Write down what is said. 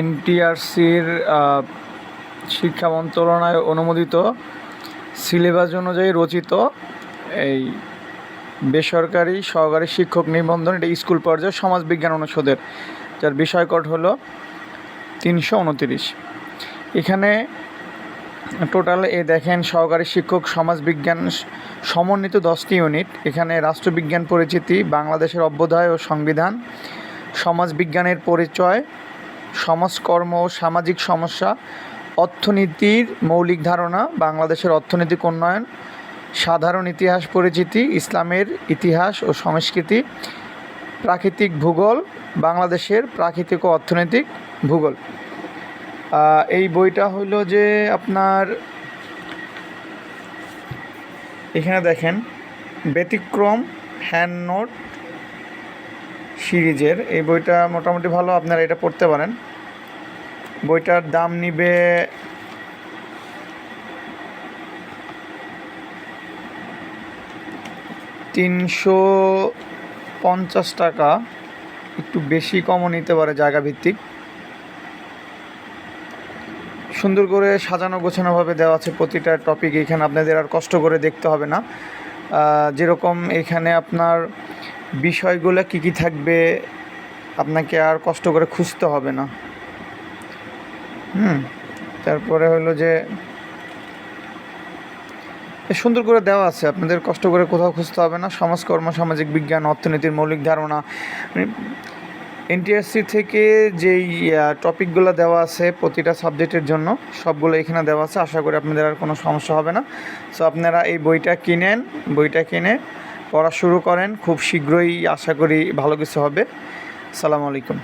এনটিআরসির শিক্ষা মন্ত্রণালয় অনুমোদিত। সিলেবাস অনুযায়ী রচিত এই বেসরকারি সহকারী শিক্ষক নিবন্ধন এটা স্কুল পর্যায়ে সমাজবিজ্ঞান অনুষদের, যার বিষয়কট হলো তিনশো উনতিরিশ। এখানে টোটাল এ দেখেন সহকারী শিক্ষক সমাজবিজ্ঞান সমন্বিত দশটি ইউনিট। এখানে রাষ্ট্রবিজ্ঞান পরিচিতি, বাংলাদেশের অভ্যুদয় ও সংবিধান সমাজবিজ্ঞানের পরিচয় সমাজকর্ম ও সামাজিক সমস্যা, অর্থনীতির মৌলিক ধারণা, বাংলাদেশের অর্থনৈতিক উন্নয়ন, সাধারণ ইতিহাস পরিচিতি, ইসলামের ইতিহাস ও সংস্কৃতি, প্রাকৃতিক ভূগোল, বাংলাদেশের প্রাকৃতিক ও অর্থনৈতিক ভূগোল। এই বইটা হইল যে আপনার, এখানে দেখেন, ব্যতিক্রম হ্যান্ড নোট সিরিজের। এই বইটা মোটামুটি ভালো, আপনারা এটা পড়তে পারেন। বইটার দাম নিবে তিনশো পঞ্চাশ টাকা। একটু বেশি কমও নিতে পারে জায়গা ভিত্তিক সুন্দর করে সাজানো গোছানোভাবে দেওয়া আছে প্রতিটা টপিক এখানে আপনাদের আর কষ্ট করে দেখতে হবে না। যেরকম এখানে আপনার বিষয়গুলো কি কি থাকবে? আপনাকে আর কষ্ট করে খুঁজতে হবে না। হুম, তারপরে হলো যে সুন্দর করে দেওয়া আছে। আপনাদের কষ্ট করে কোথাও খুঁজতে হবে না। সমাজকর্ম সামাজিক বিজ্ঞান, অর্থনীতির মৌলিক ধারণা। এনটিএসসি থেকে যেই টপিকগুলো দেওয়া আছে প্রতিটা সাবজেক্টের জন্য, সবগুলো এখানে দেওয়া আছে। আশা করি আপনাদের আর কোনো সমস্যা হবে না। সো আপনারা এই বইটা কিনেন, বইটা কিনে পড়া শুরু করেন খুব শীঘ্রই আশা করি ভালো কিছু হবে। সালামু আলাইকুম।